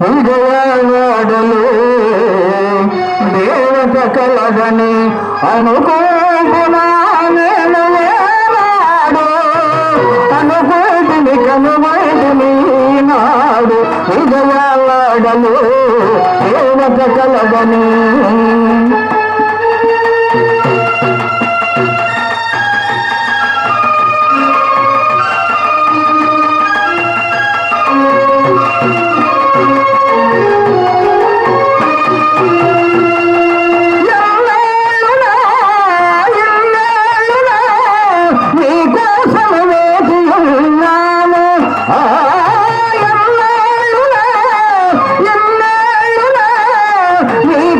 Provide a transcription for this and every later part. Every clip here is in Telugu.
విజయవాడలో దేవత కలగని అనుకుంటున్నా నేను ఏనాడు అనుకుంటుని కనుగొంటుని నాడు విజయవాడలో దేవత కలగని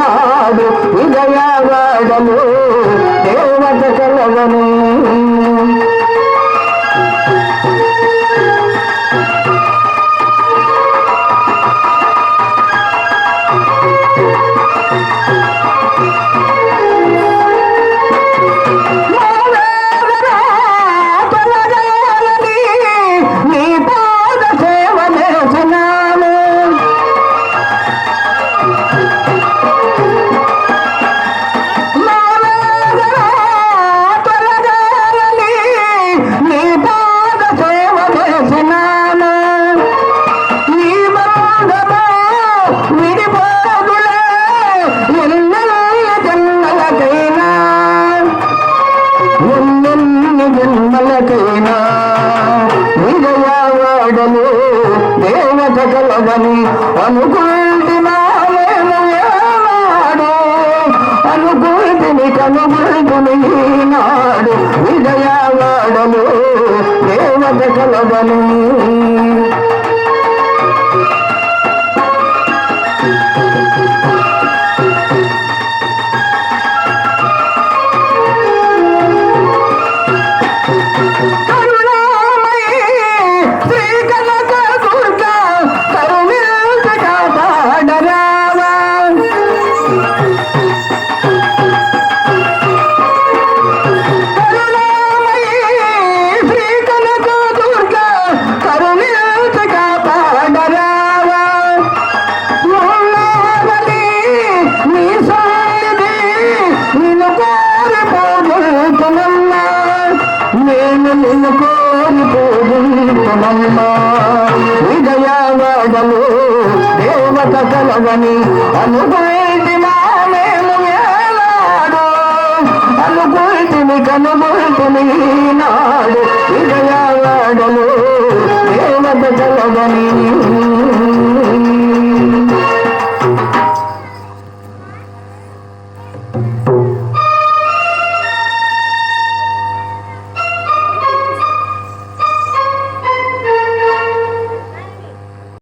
నాడు విజయవాడలు దేవత కలగని జన్మలకైనా విజయవాడలు దేవత కలగని అనుకుంటున్నాడు అనుకుంటుని కనుగొంటుని నాడు విజయవాడలు దేవత కలగని విజయవాడలు దేవత కలగని అనుకుంటి అనుకుంటిని కనుగొంటిని నాడు విజయవాడలు దేవత కలగని